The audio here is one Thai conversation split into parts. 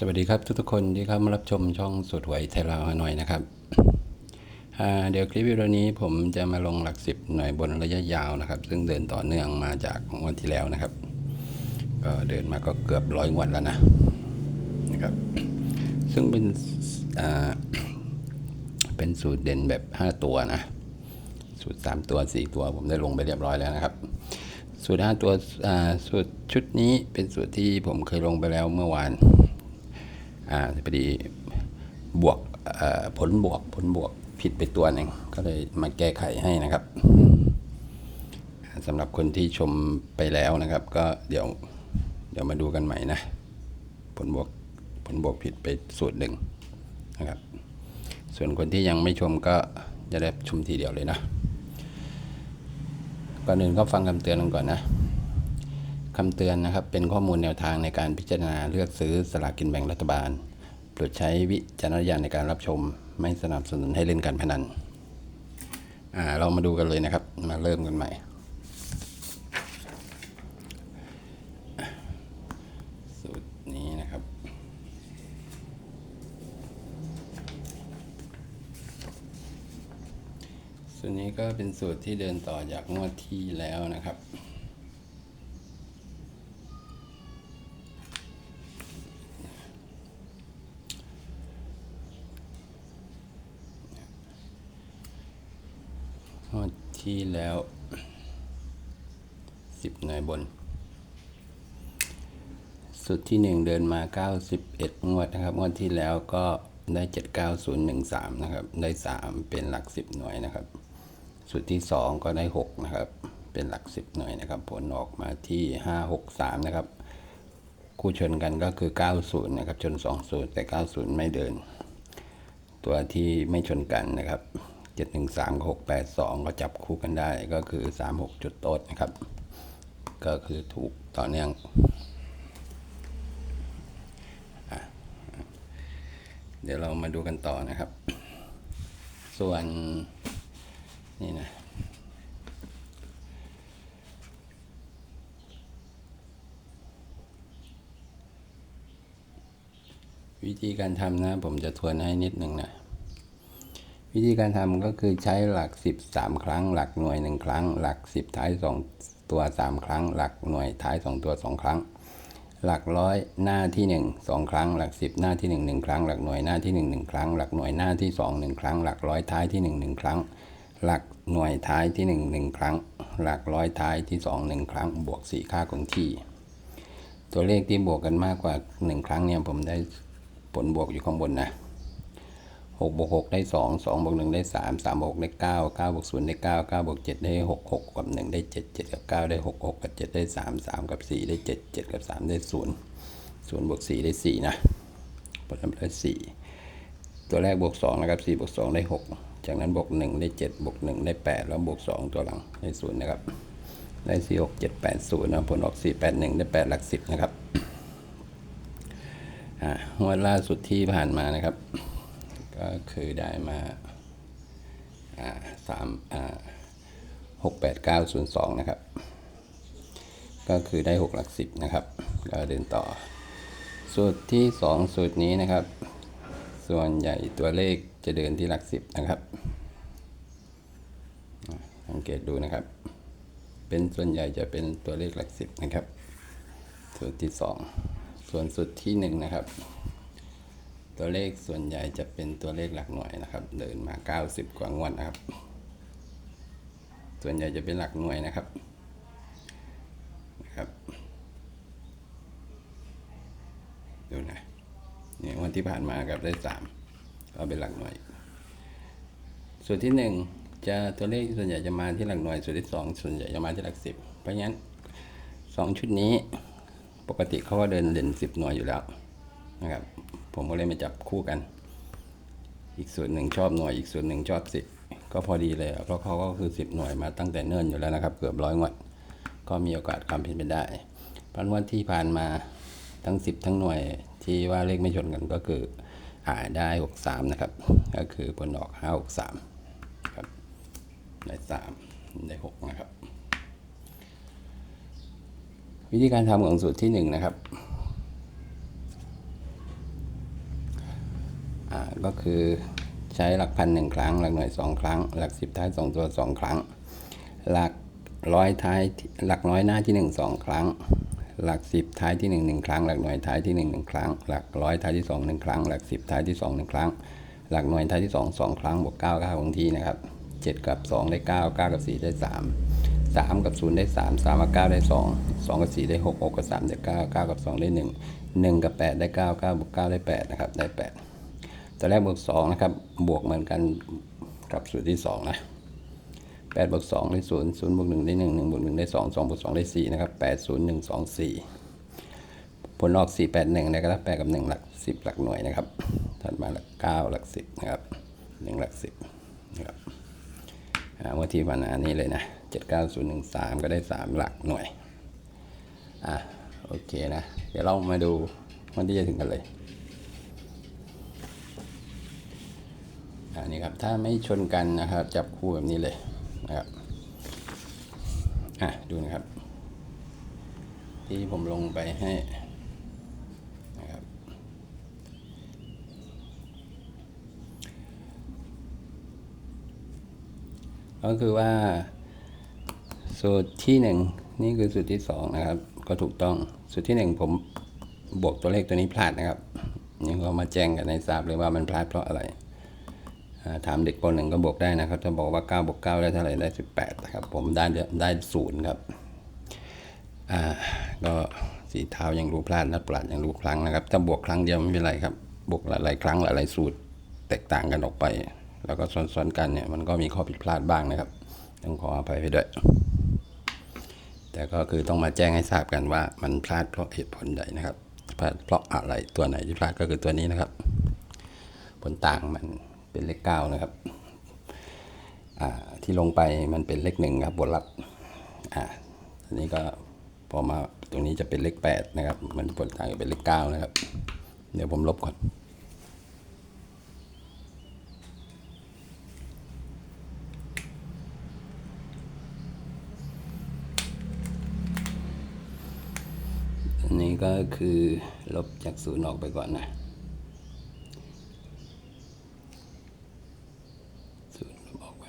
สวัสดีครับทุกๆคนที่เข้ามารับชมช่องสุดหวยไทยลาวหน่อยนะครับเดี๋ยวคลิปวิดีโอนี้ผมจะมาลงหลักสิบหน่วยบนระยะยาวนะครับ ซึ่งเดินต่อเนื่องมาจากงวันที่แล้วนะครับ ก็เดินมาก็เกือบร้อยงวดแล้วนะนะครับ ซึ่งเป็นเป็นสูตรเด่นแบบ 5 ตัวนะ สูตร 3 ตัว 4 ตัว ผมได้ลงไปเรียบร้อยแล้วนะครับ สูตร 5 ตัวสูตรชุดนี้เป็นสูตรที่ผมเคยลงไปแล้วเมื่อวาน อ่าพอดีบวกเอ่อผลบวกผลบวกผิดไปตัวหนึ่งก็เลยมาแก้ไขให้นะครับสำหรับคนที่ชมไปแล้วนะครับ ก็เดี๋ยวเดี๋ยวมาดูกันใหม่นะ ผลบวกผลบวกผิดไปสูตรหนึ่งนะครับ ส่วนคนที่ยังไม่ชมก็จะได้ชมทีเดียวเลยนะก่อนอื่นก็ฟังคำเตือนกันก่อนนะ คำเตือนนะครับ เป็นข้อมูลแนวทางในการพิจารณาเลือกซื้อสลากกินแบ่งรัฐบาลโปรดใช้วิจารณญาณในการรับชม ไม่สนับสนุนให้เล่นการพนันอ่าเรามาดูกันเลยนะครับ มาเริ่มกันใหม่ สูตรนี้นะครับ สูตรนี้ก็เป็นสูตรที่เดินต่อจากงวดที่แล้วนะครับ งวด ที่แล้วสิบหน่วยบน สุดที่หนึ่งเดินมาเก้าสิบเอ็ดงวดนะครับ งวดที่แล้วก็ได้เจ็ดเก้าศูนย์หนึ่งสามนะครับ ได้สามเป็นหลักสิบหน่วยนะครับ สุดที่สองก็ได้หกนะครับ เป็นหลักสิบหน่วยนะครับ ผลออกมาที่ห้าหกสามนะครับ คู่ชนกันก็คือ 90 นะครับ ชน 20 แต่ 90 ไม่เดิน ตัวที่ไม่ชนกันนะครับ 713กับ682 ก็จับคู่กันได้ก็คือ 36 จุดโต๊ดนะครับ ก็คือถูกต่อเนื่องอเดี๋ยวเรามาดูกันต่อนะครับ ส่วนนี่นะวิธีการทำนะ ผมจะทวนให้นิดหนึ่งนะ วิธีการทำก็คือใช้หลักสิบสามครั้ง หลักหน่วยหนึ่งครั้ง หลักสิบท้ายสองตัวสามครั้ง หลักหน่วยท้ายสองตัวสองครั้ง หลักร้อยหน้าที่หนึ่งสองครั้ง หลักสิบหน้าที่หนึ่งหนึ่งครั้ง หลักหน่วยหน้าที่หนึ่งหนึ่งครั้ง หลักหน่วยหน้าที่สองหนึ่งครั้ง หลักร้อยท้ายที่หนึ่งหนึ่งครั้ง หลักหน่วยท้ายที่หนึ่งหนึ่งครั้ง หลักร้อยท้ายที่สองหนึ่งครั้ง บวกสี่ค่าคงที่ ตัวเลขที่บวกกันมากกว่าหนึ่งครั้งเนี่ยผมได้ผลบวกอยู่ข้างบนนะ หกบวกหกได้สองสองบวกหนึ่งได้สามสามบวกได้เก้าเก้าบวกศูนย์ได้เก้าเก้าบวกเจ็ดได้หกหกกับหนึ่งได้เจ็ดเจ็ดกับเก้าได้หกหกกับเจ็ดได้สามสามกับสี่ได้เจ็ดเจ็ดกับสามได้ศูนย์ศูนย์บวกสี่ได้สี่นะผลลัพธ์ได้สี่ตัวแรกบวกสองนะครับสี่บวกสองได้หกจากนั้นบวกหนึ่งได้เจ็ดบวกหนึ่งได้แปดแล้วบวกสองตัวหลังได้ศูนย์นะครับ ได้สี่หกเจ็ดแปดศูนย์นะผลออกสี่แปดหนึ่งได้แปดหลักสิบนะครับอ่างวดล่าสุดที่ผ่านมานะครับ ก็คือได้มาสามหกแปดเก้าศูนย์สองนะครับ ก็คือได้หกหลักสิบนะครับ ก็เดินต่อ สูตรที่สองสูตรนี้นะครับ ส่วนใหญ่ตัวเลขจะเดินที่หลักสิบนะครับ สังเกตดูนะครับ เป็นส่วนใหญ่จะเป็นตัวเลขหลักสิบนะครับ สูตรที่สองส่วนสูตรที่หนึ่งนะครับ ตัวเลขส่วนใหญ่จะเป็นตัวเลขหลักหน่วยนะครับ เดินมา 90 กว่างวดนะครับ ส่วนใหญ่จะเป็นหลักหน่วยนะครับนะครับ ดูนะเนี่ยวันที่ผ่านมากับได้สามก็เป็นหลักหน่วย ส่วนที่หนึ่งจะตัวเลขส่วนใหญ่จะมาที่หลักหน่วย ส่วนที่สองส่วนใหญ่จะมาที่หลักสิบเพราะงั้นสองชุดนี้ปกติเขาก็เดินเด่นสิบหน่วยอยู่แล้วนะครับ ผมก็เลยมาจับคู่กัน อีกส่วนหนึ่งชอบหน่วยอีกส่วนหนึ่งชอบสิบก็พอดีเลยเพราะเขาก็คือสิบหน่วยมาตั้งแต่เนิ่นอยู่แล้วนะครับ เกือบร้อยงวด ก็มีโอกาสความเป็นไปได้พันวันที่ผ่านมาทั้งสิบทั้งหน่วยที่ว่าเลขไม่ชนกันก็คืออ่าได้หกสามนะครับ ก็คือผลออกห้าหกสามครับได้สามได้หกนะครับ วิธีการทำของสูตรที่หนึ่งนะครับ อ่า ก็คือใช้หลักพันหนึ่งครั้ง หลักหน่วยสองครั้ง หลักสิบท้ายสองตัวสองครั้ง หลักร้อยท้ายหลักร้อยหน้าที่หนึ่งสองครั้ง หลักสิบท้ายที่หนึ่งหนึ่งครั้ง หลักหน่วยท้ายที่หนึ่งหนึ่งครั้ง หลักร้อยท้ายที่สองหนึ่งครั้ง หลักสิบท้ายที่สองหนึ่งครั้ง หลักหน่วยท้ายที่สองสองครั้งบวกเก้าเก้าของที่นะครับเจ็ดกับสองได้เก้าเก้ากับสี่ได้สามสามกับศูนย์ได้สามสามกับเก้าได้สองสองกับสี่ได้หกหกกับสามได้เก้าเก้ากับสองได้หนึ่งหนึ่งกับแปดได้เก้าเก้าบวกเก้าได้แปดนะครับได้แปด ตอนแรกบวกสองนะครับ บวกเหมือนกันกับสูตรที่สองนะแปดบวกสองได้ศูนย์ศูนย์บวกหนึ่งได้หนึ่งหนึ่งบวกหนึ่งได้สองสองบวกสองได้สี่นะครับแปดศูนย์หนึ่งสองสี่ผลออกสี่แปดหนึ่งนะครับแปดกับหนึ่งหลักสิบหลักหน่วยนะครับ ถัดมาหลักเก้าหลักสิบนะครับหนึ่งหลักสิบนะครับอ่าวันที่วันอันนี้เลยนะเจ็ดเก้าศูนย์หนึ่งสามก็ได้สามหลักหน่วย อะโอเคนะ เดี๋ยวเรามาดูวันที่จะถึงกันเลย อันนี้ครับถ้าไม่ชนกันนะครับ จับคู่แบบนี้เลยนะครับอะดูนะครับ ที่ผมลงไปให้นะครับก็คือว่า สูตรที่หนึ่งนี่คือสูตรที่สองนะครับ ก็ถูกต้องสูตรที่หนึ่งผมบวกตัวเลขตัวนี้พลาดนะครับนี่ก็มาแจ้งกันในทราบเลยว่ามันพลาดเพราะอะไร ถามเด็กปหนึ่งก็บอกได้นะครับจะบอกว่า9บวก9ได้เท่าไหร่ได้ 18นะครับผมได้ได้ศูนย์ครับอ่าก็สีเท้ายังรู้พลาดนัดปราดยังรู้ครั้งนะครับถ้าบวกครั้งเดียวไม่เป็นไรครับ บวกหลายๆครั้งหลายๆสูตรแตกต่างกันออกไป แล้วก็ซ้อนๆกันเนี่ยมันก็มีข้อผิดพลาดบ้างนะครับ ต้องขออภัยไปด้วย แต่ก็คือต้องมาแจ้งให้ทราบกันว่ามันพลาดเพราะเหตุผลใดนะครับพลาดเพราะอะไรตัวไหนที่พลาดก็คือตัวนี้นะครับ ผลต่างมัน เป็นเลขเก้านะครับที่ลงไปมันเป็นเลขหนึ่งครับบวกลบอ่าอันนี้ก็พอมาตรงนี้จะเป็นเลขแปดนะครับ มันผลต่างกับเป็นเลขเก้านะครับ เดี๋ยวผมลบก่อนอันนี้ก็คือลบจากศูนย์ออกไปก่อนนะ ศูนย์ลบออกไป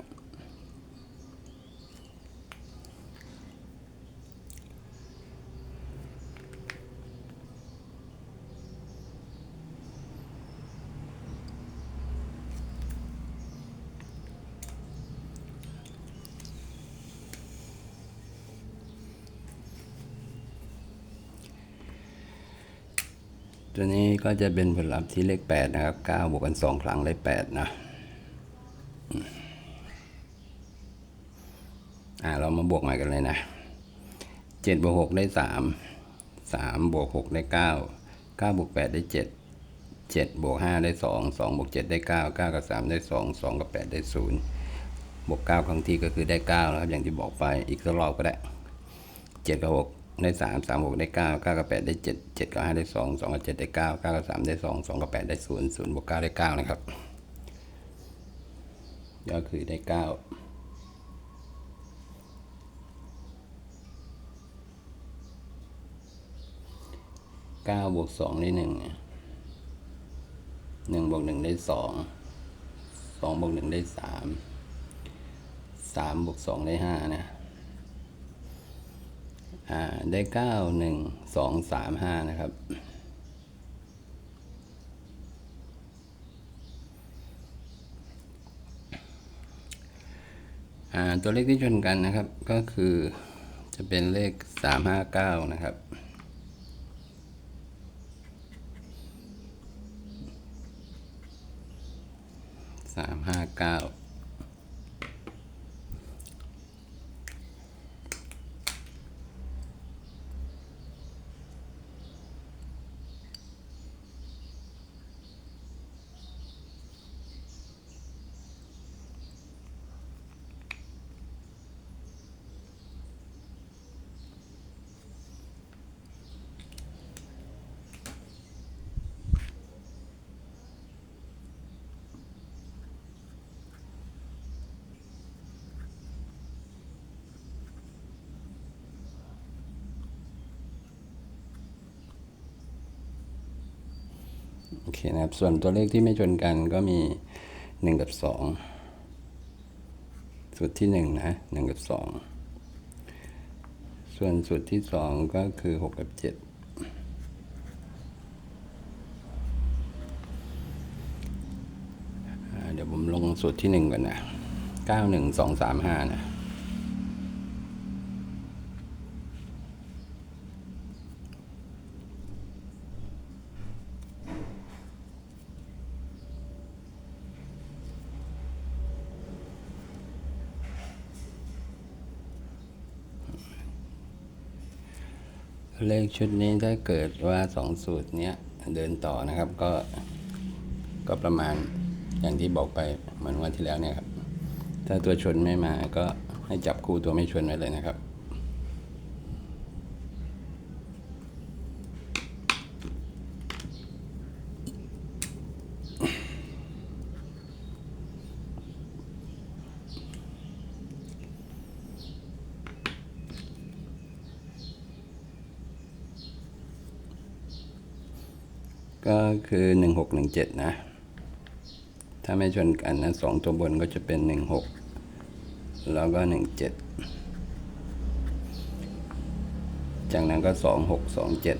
ตัวนี้ก็จะเป็นผลลัพธ์ที่เลขแปดนะครับเก้าบวกกันสองครั้งได้แปดนะอ่าเรามาบวกใหม่กันเลยนะเจ็ดบวกหกได้สามสามบวกหกได้เก้าเก้าบวกแปดได้เจ็ดเจ็ดบวกห้าได้สองสองบวกเจ็ดได้เก้าเก้ากับสามได้สองสองกับแปดได้ศูนย์บวกเก้าครั้งที่ก็คือได้เก้านะครับ อย่างที่บอกไป อีกสักรอบก็ได้เจ็ดกับหก ได้สามสามหกได้เก้าเก้ากับแปดได้เจ็ดเจ็ดกับห้าได้สองสองกับเจ็ดได้เก้าเก้ากับสามได้สองสองกับแปดได้ศูนย์ศูนย์บวกเก้าได้เก้านะครับก็คือได้เก้าเก้าบวกสองได้หนึ่งหนึ่งบวกหนึ่งได้สองสองบวกหนึ่งได้สามสามบวกสองได้ห้านะ อ่าได้เก้าหนึ่งสองสามห้านะครับ อ่าตัวเลขที่ชนกันนะครับก็คือจะเป็นเลขสามห้าเก้านะครับสามห้าเก้า โอเคนะครับ ส่วนตัวเลขที่ไม่ชนกันก็มีหนึ่งกับสองสูตรที่หนึ่งนะหนึ่งกับสองส่วนสูตรที่สองก็คือหกกับเจ็ดเดี๋ยวผมลงสูตรที่หนึ่งก่อนนะเก้าหนึ่งสองสามห้านะ เลขชุดนี้ถ้าเกิดว่าสองสูตรเนี้ยเดินต่อนะครับก็ก็ประมาณอย่างที่บอกไปเหมือนวันที่แล้วเนี่ยครับ ถ้าตัวชนไม่มาก็ให้จับคู่ตัวไม่ชนไว้เลยนะครับ ก็คือหนึ่งหกหนึ่งเจ็ดนะ ถ้าไม่ชนกันนะสองตัวบนก็จะเป็นหนึ่งหกแล้วก็หนึ่งเจ็ดจากนั้นก็สองหกสองเจ็ด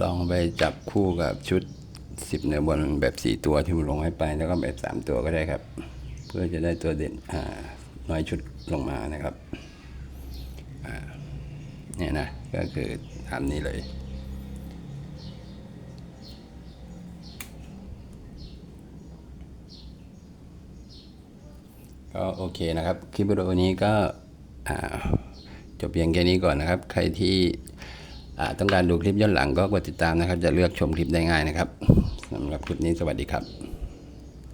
ลองไปจับคู่กับชุดสิบในบนแบบสี่ตัวที่มันลงให้ไปแล้วก็แบบสามตัวก็ได้ครับ เพื่อจะได้ตัวเด่นน้อยชุดลงมานะครับ เนี่ยนะก็คือทำนี้เลยก็โอเคนะครับ คลิปวิดีโอนี้ก็จบเพียงแค่นี้ก่อนนะครับ ใครที่ต้องการดูคลิปย้อนหลังก็กดติดตามนะครับ จะเลือกชมคลิปได้ง่ายนะครับสำหรับคลิปนี้สวัสดีครับ